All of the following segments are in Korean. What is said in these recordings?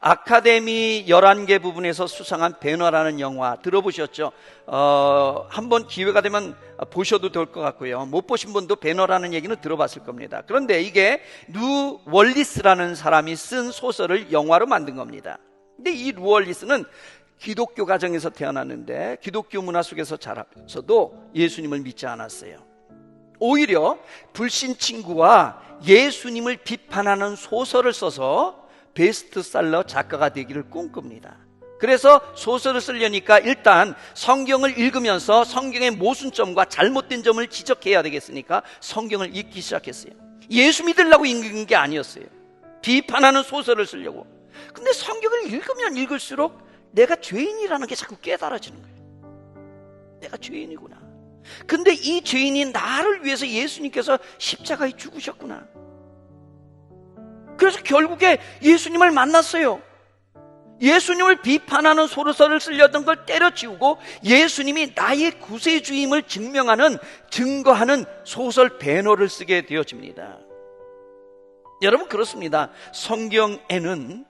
아카데미 11개 부분에서 수상한 배너라는 영화 들어보셨죠? 어, 한번 기회가 되면 보셔도 될 것 같고요. 못 보신 분도 배너라는 얘기는 들어봤을 겁니다. 그런데 이게 누 월리스라는 사람이 쓴 소설을 영화로 만든 겁니다. 근데 이 루월리스는 기독교 가정에서 태어났는데 기독교 문화 속에서 자라서도 예수님을 믿지 않았어요. 오히려 불신 친구와 예수님을 비판하는 소설을 써서 베스트셀러 작가가 되기를 꿈꿉니다. 그래서 소설을 쓰려니까 일단 성경을 읽으면서 성경의 모순점과 잘못된 점을 지적해야 되겠으니까 성경을 읽기 시작했어요. 예수 믿으려고 읽은 게 아니었어요. 비판하는 소설을 쓰려고. 근데 성경을 읽으면 읽을수록 내가 죄인이라는 게 자꾸 깨달아지는 거예요. 내가 죄인이구나. 근데 이 죄인이 나를 위해서 예수님께서 십자가에 죽으셨구나. 그래서 결국에 예수님을 만났어요. 예수님을 비판하는 소설을 쓰려던 걸 때려치우고 예수님이 나의 구세주임을 증명하는 증거하는 소설 배너를 쓰게 되어집니다. 여러분 그렇습니다. 성경에는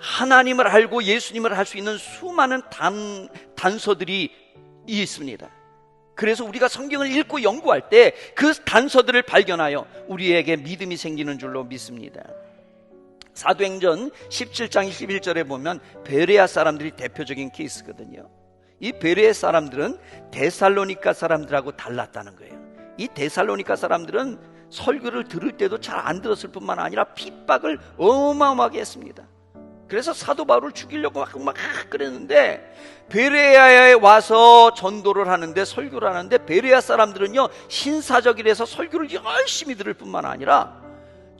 하나님을 알고 예수님을 할 수 있는 수많은 단, 단서들이 있습니다. 그래서 우리가 성경을 읽고 연구할 때 그 단서들을 발견하여 우리에게 믿음이 생기는 줄로 믿습니다. 사도행전 17장 21절에 보면 베레아 사람들이 대표적인 케이스거든요. 이 베레아 사람들은 데살로니카 사람들하고 달랐다는 거예요. 이 데살로니카 사람들은 설교를 들을 때도 잘 안 들었을 뿐만 아니라 핍박을 어마어마하게 했습니다. 그래서 사도 바울을 죽이려고 막, 막 그랬는데 베레아에 와서 전도를 하는데 설교를 하는데 베레아 사람들은요 신사적이라서 설교를 열심히 들을 뿐만 아니라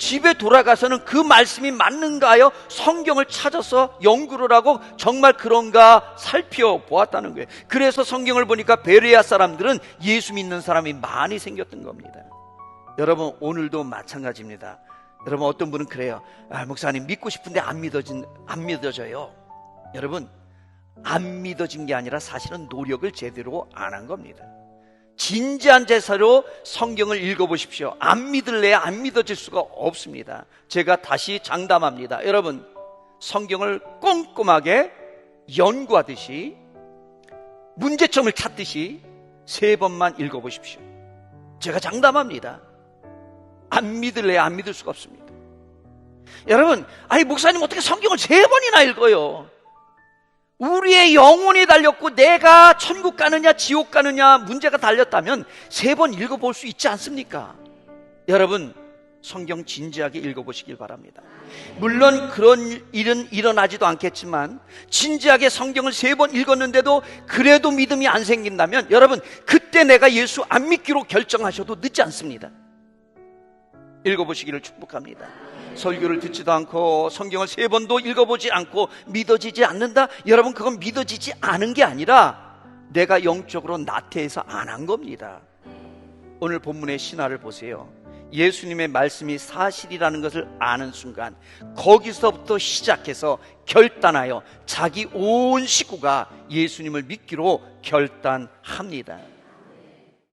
집에 돌아가서는 그 말씀이 맞는가요? 성경을 찾아서 연구를 하고 정말 그런가 살펴보았다는 거예요. 그래서 성경을 보니까 베레아 사람들은 예수 믿는 사람이 많이 생겼던 겁니다. 여러분 오늘도 마찬가지입니다. 여러분 어떤 분은 그래요. 아, 목사님 믿고 싶은데 안 믿어진 안 믿어져요. 여러분 안 믿어진 게 아니라 사실은 노력을 제대로 안 한 겁니다. 진지한 제사로 성경을 읽어보십시오. 안 믿을래야 안 믿어질 수가 없습니다. 제가 다시 장담합니다. 여러분, 성경을 꼼꼼하게 연구하듯이 문제점을 찾듯이 세 번만 읽어보십시오. 제가 장담합니다. 안 믿을래야 안 믿을 수가 없습니다. 여러분, 아니, 목사님 어떻게 성경을 세 번이나 읽어요? 우리의 영혼이 달렸고 내가 천국 가느냐 지옥 가느냐 문제가 달렸다면 세 번 읽어볼 수 있지 않습니까? 여러분 성경 진지하게 읽어보시길 바랍니다. 물론 그런 일은 일어나지도 않겠지만 진지하게 성경을 세 번 읽었는데도 그래도 믿음이 안 생긴다면 여러분 그때 내가 예수 안 믿기로 결정하셔도 늦지 않습니다. 읽어보시기를 축복합니다. 설교를 듣지도 않고 성경을 세 번도 읽어보지 않고 믿어지지 않는다? 여러분, 그건 믿어지지 않은 게 아니라 내가 영적으로 나태해서 안 한 겁니다. 오늘 본문의 신화를 보세요. 예수님의 말씀이 사실이라는 것을 아는 순간 거기서부터 시작해서 결단하여 자기 온 식구가 예수님을 믿기로 결단합니다.